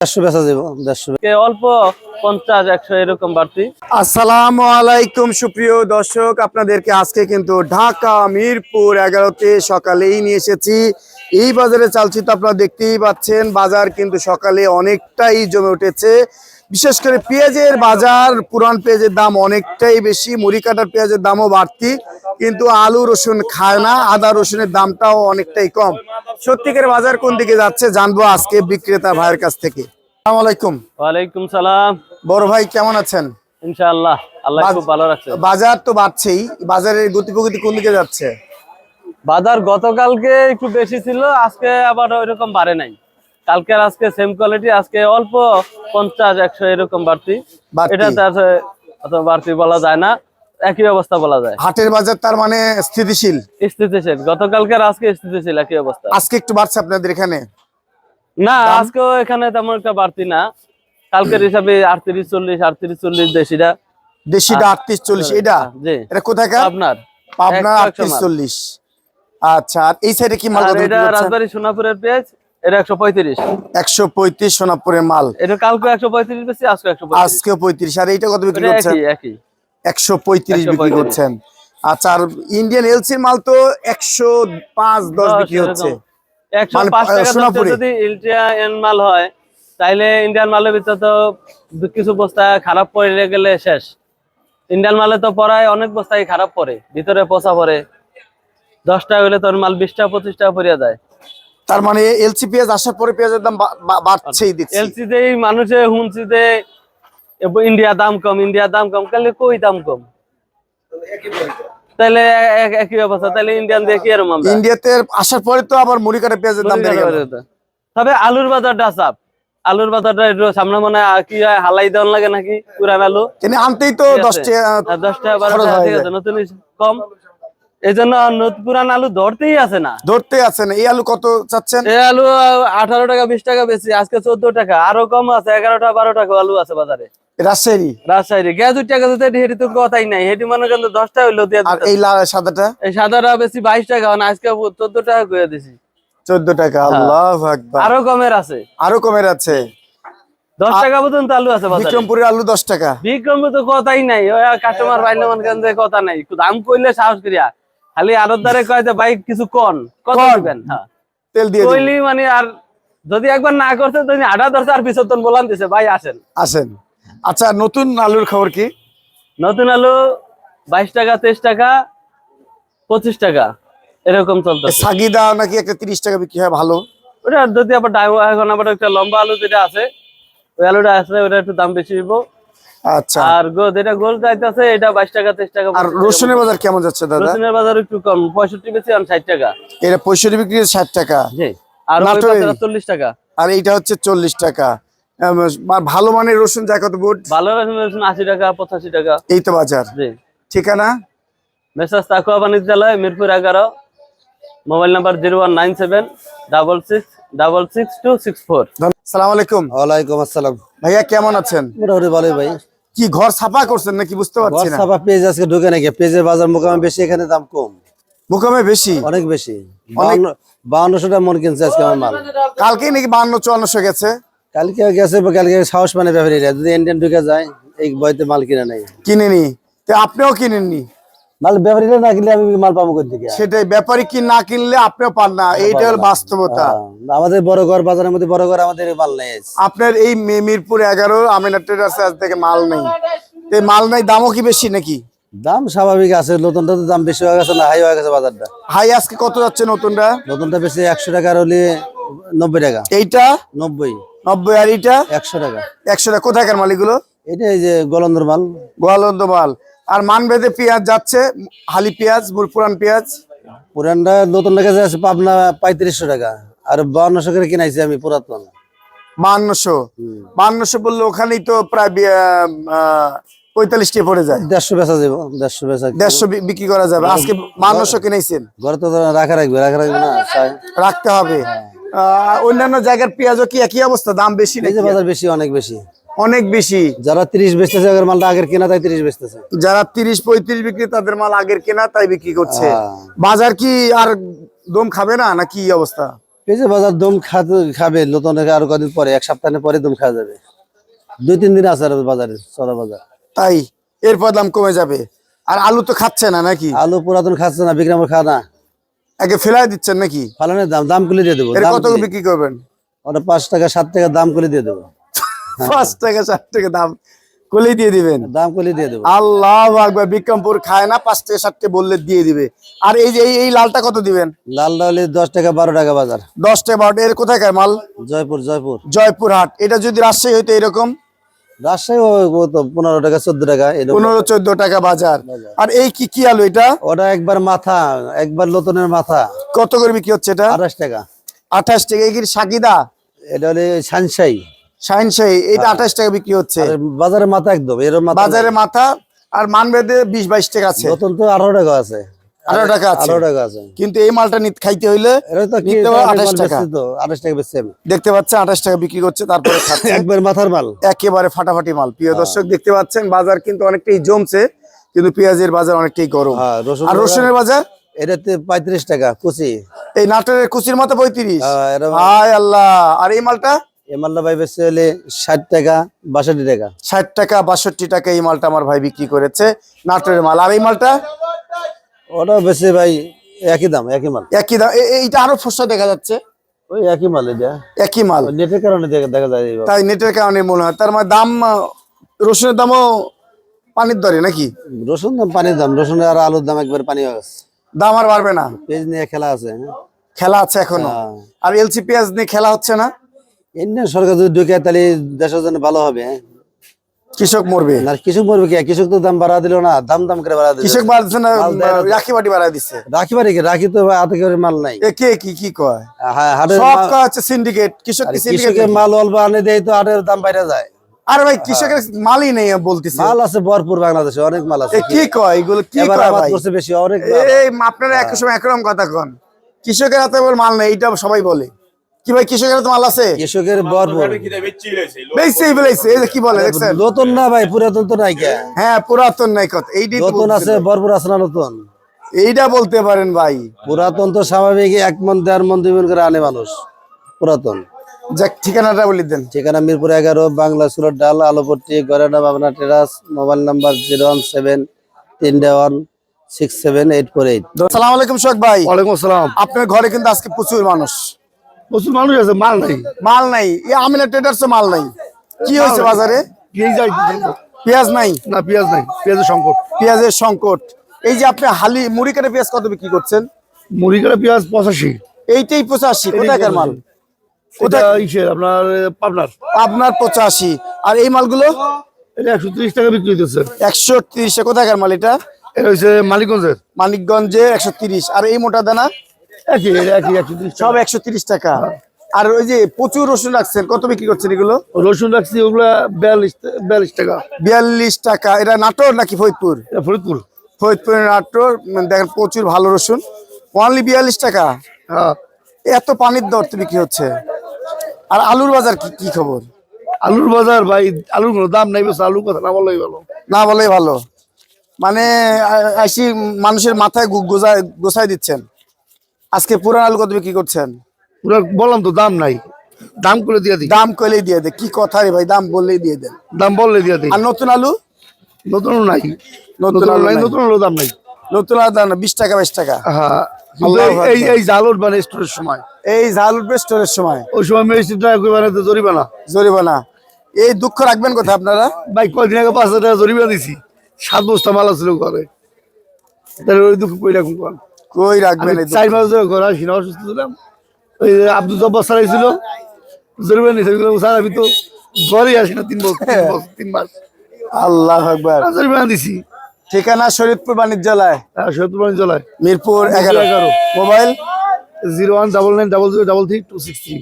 দেড়শো বেচা যাব দেড়শো অল্প পঞ্চাশ একশো এরকম বাড়তি? আসসালামু আলাইকুম সুপ্রিয় দর্শক আপনাদেরকে আজকে কিন্তু ঢাকা মিরপুর এগারোতে সকালেই নিয়ে এসেছি। এই বাজারে আপনারা দেখতেই পাচ্ছেন বাজার কিন্তু সকালে অনেকটাই জমে উঠেছে। বিশেষ করে পেঁয়াজের বাজার পুরান পেঁয়াজের দাম অনেকটাই বেশি মুড়ি কাটার পেঁয়াজের দামও বাড়তি কিন্তু আলু রসুন খায় না আদা রসুনের দামটাও অনেকটাই কম। সত্যিকার বাজার কোন দিকে যাচ্ছে জানব আজকে বিক্রেতা ভাইয়ের কাছ থেকে। আলাইকুম। ওয়ালাইকুম সালাম। বড় ভাই কেমন আছেন? ইনশাআল্লাহ আল্লাহ খুব ভালো রাখছে। বাজার তো বাড়ছেই বাজারের গতি প্রকৃতি কোন দিকে যাচ্ছে? বাজার গতকালকে একটু বেশি ছিল আজকে আবার ওইরকম বাড়ে নাই। কালকে আজকে সেম কোয়ালিটি আজকে অল্প পঞ্চাশ একশো এরকম বাড়তি। এটা তার অত বাড়তি বলা যায় না। একই অবস্থা বলা যায়। হাটের বাজার তার মানে স্থিতিশীল। স্থিতিশীল। গতকালকে আর আজকে স্থিতিশীল একই অবস্থা। আজকে একটু বাড়ছে আপনাদের এখানে? না আজকেও এখানে তেমন একটা বাড়তি না। কালকের হিসাবে আটত্রিশ চল্লিশ আটত্রিশ চল্লিশ দেশিটা। দেশিটা আটত্রিশ চল্লিশ এটা জি। এটা কোথাকার? আপনার পাবনা আটত্রিশ চল্লিশ। আচ্ছা আর এই সাইডে কি মাল এটা রাজবাড়ী সোনাপুরের পেঁয়াজ এটা একশো পঁয়ত্রিশ। একশো পঁয়ত্রিশ সোনাপুরের মাল। এটা কালকে একশো পঁয়ত্রিশ বেশি আজকে একশো পঁয়ত্রিশ। আজকে পঁয়ত্রিশ আর এইটা কত বিক্রি এটা একই একই। একশো পঁয়ত্রিশ বিক্রি করছেন। আচ্ছা আর ইন্ডিয়ান এলসির মাল তো একশো পাঁচ দশ বিক্রি হচ্ছে। যদি ইন্ডিয়ান মাল হয় তাইলে ইন্ডিয়ান মালের ভিতরে তো কিছু বস্তা খারাপ পড়ে গেলে শেষ। ইন্ডিয়ান মালে তো পড়ায় অনেক বস্তায় খারাপ পড়ে ভিতরে পচা পড়ে। দশটা হইলে তোর মাল বিশটা পঁচিশটা পড়িয়া যায়। তার মানে এলসি পেঁয়াজ আসার পরে পেঁয়াজের দাম বাড়ছেই এলসি মানুষে দে ইন্ডিয়া দাম কম ইন্ডিয়া দাম কম তাহলে কই দাম কম? তাহলে একই অবস্থা তাহলে ইন্ডিয়ান দিয়ে কি এরকম আমরা? ইন্ডিয়াতে আসার পরে তো আবার মুড়ি কাটা পেঁয়াজের দাম বেড়ে গেল। তবে আলুর বাজারটা চাপ। আলুর বাজারটা একটু সামনে মনে হয় কি হয় হালাই দেওয়ান লাগে নাকি পুরান আলু কিন্তু আনতেই তো দশ আছে? টাকা দশ টাকা বারো টাকা ঠিক আছে নতুন কম। এই জন্য পুরান আলু ধরতেই আছে না। ধরতে আছেন এই আলু কত চাচ্ছেন? এই আলু আঠারো টাকা বিশ টাকা বেশি আজকে চোদ্দ টাকা। আরও কম আছে এগারোটা বারো টাকা আলু আছে বাজারে। রাজশাহী? রাজশাহী। গ্যাস টাকা দিতে হেঁটে তো কথাই নাই। হেঁটে মনে করেন দশটা হইল দিয়ে আর এই লাল সাদাটা? এই সাদাটা বেশি বাইশ টাকা আজকে চোদ্দ টাকা করে দিছি। চোদ্দ টাকা আল্লাহ আরও কমের আছে। আরও কমে যাচ্ছে দশ টাকা পর্যন্ত আলু আছে বিক্রমপুরের আলু দশ টাকা। বিক্রম তো কথাই নাই। কাস্টমার মনে করেন যে কথা নাই। দাম কইলে সাহস করিয়া। খালি আরত দ্বারে কয় যে বাইক কিছু কন। কত কন। হ্যাঁ। তেল দিয়ে কইলি মানে আর যদি একবার না করছে তো আধা ধরছে আর তন বলান দিছে। ভাই আসেন। আসেন। আচ্ছা নতুন আলুর খবর কি? নতুন আলু বাইশ টাকা তেইশ টাকা পঁচিশ টাকা এরকম চলতেছে। সাগিদা নাকি একটা তিরিশ টাকা বিক্রি হয় ভালো। ওটা যদি আবার ডাই এখন আবার একটা লম্বা আলু যেটা আছে ওই আলুটা আছে ওটা একটু দাম বেশি হইব। আচ্ছা। আর গোল যাইতেছে এটা বাইশ টাকা তেইশ টাকা। আর রসুনের বাজার কেমন যাচ্ছে দাদা? রসুনের বাজার একটু কম পঁয়ষট্টি বেশি আর ষাট টাকা। এটা পঁয়ষট্টি বিক্রি ষাট টাকা। আর চল্লিশ টাকা। আর এইটা হচ্ছে চল্লিশ টাকা। ভালো মানের রসুন যায় কত বুট। ভালো রসুন আশি টাকা পঁচাশি টাকা। এই তো বাজার। ঠিকানা? মেসাজ তাকুয়া বাণিজ্যালয় মিরপুর এগারো। Mobile number zero one nine seven double six double six two six four. সালাম আলাইকুম। ওয়ালাইকুম আসসালাম। ভাইয়া কেমন আছেন? মোটামুটি ভালোই ভাই। কি ঘর ছাপা করছেন নাকি বুঝতে পারছি না? ছাপা পেঁয়াজ আজকে ঢুকে নাকি। পেজের বাজার মোকামে বেশি এখানে দাম কম। মুকামে বেশি? অনেক বেশি। বাউন্নশো টাকা মন কিনছে আজকে আমার মাল। কালকেই নাকি বান্ন চুয়ান্নশো গেছে। কালকে গেছে কালকে সাহস মানে ব্যাপারীরা। যদি ইন্ডিয়ান ঢুকে যায় এই বইতে মাল কিনে নাই কিনেনি? তো আপনিও কিনেননি? মাল ব্যাপারীরা না কিনলে আমি মাল পাবো থেকে সেটাই ব্যাপারী কি না কিনলে আপনিও পান না। এইটা হলো বাস্তবতা। আমাদের বড় ঘর বাজারের মধ্যে বড় ঘর আমাদের মাল নেই। আপনার এই মিরপুর এগারো আমিনা ট্রেডার্স আজ থেকে মাল নেই। তো এই মাল নাই দামও কি বেশি নাকি? দাম স্বাভাবিক আছে নতুনটা তো দাম বেশি হয়ে গেছে না হাই হয়ে গেছে বাজারটা। হাই আজকে কত যাচ্ছে নতুনটা? নতুনটা বেশি একশো টাকার হলে নব্বই টাকা। এইটা? নব্বই। নব্বই আর একশো টাকা। একশো টাকা। কোথাকার মালিকগুলো এটা এই যে গলন্দর মাল। গোয়ালন্দ মাল। আর মানভেদে পেঁয়াজ যাচ্ছে হালি পেঁয়াজ পুরান পেঁয়াজ? পুরানটা নতুন লেগে যাচ্ছে পাবনা পঁয়ত্রিশশো টাকা। আর বাউন্নশো করে কিনাইছি আমি পুরাতন। বান্নশো বান্নশো বললে ওখানেই তো প্রায় পঁয়তাল্লিশটি পড়ে যায়। দেড়শো বেচা যাব দেড়শো বেচা দেড়শো বিক্রি করা যাবে। আজকে বান্নশো কিনেছেন। ঘরে তো রাখা রাখবে রাখা রাখবে না রাখতে হবে। আহ, অন্যান্য জায়গার পেঁয়াজও কি একই অবস্থা? দাম বেশি নাকি? বাজার বেশি অনেক বেশি। অনেক বেশি? যারা তিরিশ বেচতেছে আগের মালটা আগের কেনা তাই তিরিশ বেচতেছে। যারা তিরিশ পঁয়ত্রিশ বিক্রি তাদের মাল আগের কেনা তাই বিক্রি করছে। হ্যাঁ। বাজার কি আর দম খাবে না না কি অবস্থা? পেঁয়াজের বাজার দম খাতে খাবে নতুন আরও কদিন পরে এক সপ্তাহ পরে দম খাওয়া যাবে। দুই তিন দিন আছে বাজারে চড়া বাজার। তাই এরপর দাম কমে যাবে। আর আলু তো খাচ্ছে না নাকি? আলু পুরাতন খাচ্ছে না বিক্রমের খাওয়া না। আগে ফেলাই দিচ্ছেন নাকি? ফালানের দাম দাম করে দিয়ে দেবো কত বিক্রি করবেন? ওটা পাঁচ টাকা সাত টাকা দাম করে দিয়ে দেবো। পাঁচ টাকা চার টাকা দাম কলেই দিয়ে দিবেন। দাম করে দিয়ে দেবো। আল্লাহ আকবার বিক্রমপুর খায় না পাঁচ টাকা সাত টাকা বললে দিয়ে দিবে। আর এই যে এই- লালটা কত দিবেন? লাল ডালি দশ টাকা বারো টাকা বাজার। দশ টাকা বারোটা এর কোথায় খায় মাল? জয়পুর জয়পুর। জয়পুর হাট এটা যদি রাজশাহী হইতো এরকম রাজশাহী পনেরো টাকা চোদ্দ টাকা এরকম পনেরো চোদ্দ টাকা বাজার। আর এই কি কি আলু এটা? ওটা একবার মাথা একবার লতনের মাথা। কত করে বিক্রি হচ্ছে এটা? আঠাশ টাকা। আঠাশ টাকা এই সাকিদা? এটা হলে সানসাই শাহিনশাহী এটা আঠাশ টাকা বিক্রি হচ্ছে। বাজারের মাথা একদম এরকম মাথা বাজারে মাথা আর মানবেদে বিশ বাইশ টাকা আছে। নতুন তো আঠারো টাকা আছে। আঠারো টাকা আছে। টাকা আছে। কিন্তু এই মালটা খাইতে হইলে আঠাশ টাকা। আঠাশ টাকা বেচছি দেখতে পাচ্ছেন আঠাশ টাকা বিক্রি করছে তারপরে একবার মাথার মাল। একেবারে ফাটাফাটি মাল। প্রিয় দর্শক দেখতে পাচ্ছেন বাজার কিন্তু অনেকটাই জমছে কিন্তু পেঁয়াজের বাজার অনেকটাই গরম। হ্যাঁ আর রসুনের বাজার এটাতে পঁয়ত্রিশ টাকা কুচি। এই নাটোরের কুচির মতো পঁয়ত্রিশ। হ্যাঁ, হায় আল্লাহ। আর এই মালটা? এই মালটা ভাই বেচছে হলে ষাট টাকা বাষট্টি টাকা। ষাট টাকা বাষট্টি টাকা এই মালটা আমার ভাই বিক্রি করেছে নাটোরের মাল। আর এই মালটা? ওটা বেশি ভাই একই দাম একই মাল। একই দাম। এইটা আরও ফসা দেখা যাচ্ছে? ওই একই মাল এটা। একই মাল। নেটের কারণে দেখা যায়। তাই নেটের কারণে মনে হয়। তার মানে দাম রসুনের দামও পানির দরে নাকি? রসুন দাম পানির দাম। রসুনের আর আলুর দাম একবার পানি হয়ে গেছে। দাম আর বাড়বে না। পেঁয়াজ নিয়ে খেলা আছে হ্যাঁ? খেলা আছে এখনও? হ্যাঁ। আর এলসি পেঁয়াজ নিয়ে খেলা হচ্ছে না? এমনি সরকার যদি ঢুকে তাহলে দেশের জন্য ভালো হবে হ্যাঁ? কৃষক মরবে। আর কৃষক মরবে কি? কৃষক তো দাম বাড়া দিল না দাম দাম করে বাড়া দিল। কৃষক বাড়ছে না না। রাখি বাটি বাড়ায় দিচ্ছে রাখি বাড়ি কি? রাখি তো হাতে করে মাল নাই। এ কে কি কি কয়? হ্যাঁ, হাটের সব মাল- কয় হচ্ছে সিন্ডিকেট কৃষক কি কৃষকের মাল অল্প আনে দেয় তো হাটের দাম বাইরে যায়। আরে ভাই কৃষকের মালই নেই বলতেছে। মাল আছে ভরপুর বাংলাদেশে অনেক মাল আছে। এ কি কয়? এগুলো কি কয় ভাই? করছে বেশি অনেক এই আপনারা এক সময় একরকম কথা কন। কৃষকের হাতে মাল নেই এটা সবাই বলে। কি ভাই কৃষকের মাল আছে? কৃষকের ভরপুর বেশি বেলেছে এই যে কি বলে দেখছেন? নতুন না ভাই পুরাতন তো নাই কে হ্যাঁ পুরাতন নাই কথা এইটাই নতুন। আছে ভরপুর আছে না নতুন? এইটা বলতে পারেন ভাই। পুরাতন তো স্বাভাবিক এক মন দেড় মন দুই মন করে আনে মানুষ পুরাতন। যাক ঠিকানাটা বলে দেন। ঠিকানা মিরপুর এগারো বাংলা সুরত ডাল আলোপট্টি গড়াডা বাবনা টেরাস mobile number zero one seven তিনটে one six seven eight four eight. সালাম আলাইকুম শোক ভাই। ওয়ালাইকুম আসসালাম। আপনার ঘরে কিন্তু আজকে প্রচুর মানুষ। প্রচুর মানুষ আছে মাল নাই। মাল নাই। আমিনা ট্রেডার্স মাল নাই। কি হয়েছে বাজারে? পেঁয়াজ নাই। না পেঁয়াজ নাই। পেঁয়াজের সংকট। পেঁয়াজের সংকট। এই যে আপনি হালি মুড়ি কাটা পেঁয়াজ কত বিক্রি করছেন? মুড়ি কাটা পেঁয়াজ পঁচাশি। এইটাই পঁচাশি। কোথাকার মাল? কোথায়? আপনার পাবনার। পঁচাশি। আর এই মালগুলো? একশো ত্রিশ টাকা বিক্রি একশো তিরিশে কোথাকার মাল এটা? এটা হচ্ছে মালিকগঞ্জের মানিকগঞ্জে একশো তিরিশ। আর এই মোটা দানা? একই একই সব একশো টাকা। আর ওই যে প্রচুর রসুন রাখছেন কত বিক্রি করছেন এগুলো? রসুন রাখছি ওগুলা বিয়াল্লিশ বিয়াল্লিশ টাকা। বিয়াল্লিশ টাকা। এটা নাটোর নাকি ফরিদপুর? ফরিদপুর। ফরিদপুরের নাটোর দেখেন প্রচুর ভালো রসুন। অনলি বিয়াল্লিশ টাকা? হ্যাঁ। এত পানির দর তো বিক্রি হচ্ছে। আর আলুর বাজার কি কি খবর? আলুর বাজার ভাই আলুর কোনো দাম নাই বেশ আলুর কথা না বললেই ভালো। না বলেই ভালো। মানে আসি মানুষের মাথায় গু- গোজায় দিচ্ছেন। আজকে পুরান আলু কত বিক্রি করছেন? পুরো বললাম তো দাম নাই। দাম করে দিয়ে দিই। দাম কইলেই দিয়ে দে কি কথা রে ভাই দাম বললেই দিয়ে দেন। দাম বললে দিয়ে দিই। আর নতুন আলু? নতুন নাই। নতুন আলু নাই। নতুন আলু দাম নাই। নতুন আলু দাম না বিশ টাকা বাইশ টাকা। হ্যাঁ এই- এই উঠবে স্টোরের সময়। এই ঝাল স্টোরের সময়। ওই সময় টাকা জরিমানা। জরিমানা। এই দুঃখ রাখবেন কোথায় আপনারা? ভাই কয়দিন আগে পাঁচ হাজার টাকা জরিমানা দিছি। সাত বস্তা মাল ছিল ঘরে। তাহলে ওই দুঃখ কই রাখুন কই রাখবেন চার মাস ধরে ঘোরা অসুস্থ ছিলাম। ওই আব্দুল জব্বার সারাইছিল জরিমানা জরুরি স্যার আমি তো ঘরে আসি না তিন বছর তিন মাস। আল্লাহ আকবার। জরিমানা দিছি। ঠিকানা শরীফপুর বাণিজ্যালয়? শরীফপুর বাণিজ্যালয়। মিরপুর এগারো। এগারো। Mobile? Zero one double nine double zero double three two six three.